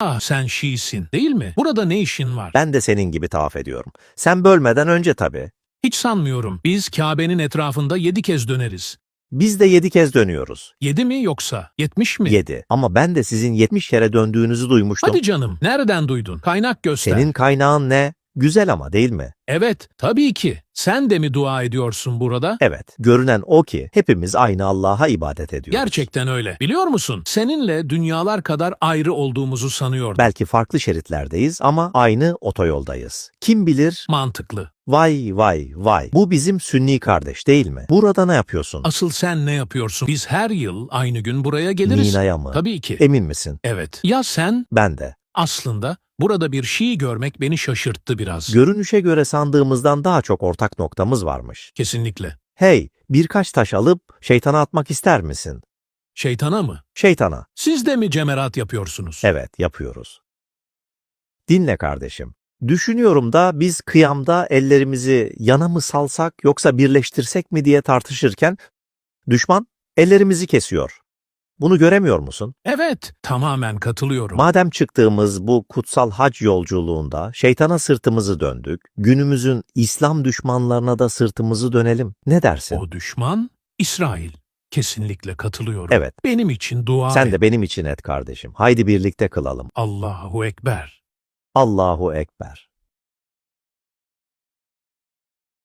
Ah sen Şiisin değil mi? Burada ne işin var? Ben de senin gibi tavaf ediyorum. Sen bölmeden önce tabii. Hiç sanmıyorum. Biz Kabe'nin etrafında yedi kez döneriz. Biz de yedi kez dönüyoruz. Yedi mi yoksa yetmiş mi? Yedi. Ama ben de sizin yetmiş kere döndüğünüzü duymuştum. Hadi canım. Nereden duydun? Kaynak göster. Senin kaynağın ne? Güzel ama değil mi? Evet, tabii ki. Sen de mi dua ediyorsun burada? Evet. Görünen o ki hepimiz aynı Allah'a ibadet ediyoruz. Gerçekten öyle. Biliyor musun? Seninle dünyalar kadar ayrı olduğumuzu sanıyordum. Belki farklı şeritlerdeyiz ama aynı otoyoldayız. Kim bilir? Mantıklı. Vay vay vay. Bu bizim sünni kardeş değil mi? Burada ne yapıyorsun? Asıl sen ne yapıyorsun? Biz her yıl aynı gün buraya geliriz. Mina'ya mı? Tabii ki. Emin misin? Evet. Ya sen? Ben de. Aslında burada bir Şii görmek beni şaşırttı biraz. Görünüşe göre sandığımızdan daha çok ortak noktamız varmış. Kesinlikle. Hey, birkaç taş alıp şeytana atmak ister misin? Şeytana mı? Şeytana. Siz de mi cemerat yapıyorsunuz? Evet, yapıyoruz. Dinle kardeşim. Düşünüyorum da biz kıyamda ellerimizi yana mı salsak yoksa birleştirsek mi diye tartışırken düşman ellerimizi kesiyor. Bunu göremiyor musun? Evet, tamamen katılıyorum. Madem çıktığımız bu kutsal hac yolculuğunda şeytana sırtımızı döndük, günümüzün İslam düşmanlarına da sırtımızı dönelim. Ne dersin? o düşman İsrail. Kesinlikle katılıyorum. Evet. Benim için dua Sen et. de benim için et kardeşim. Haydi birlikte kılalım. Allahu Ekber. Allahu Ekber.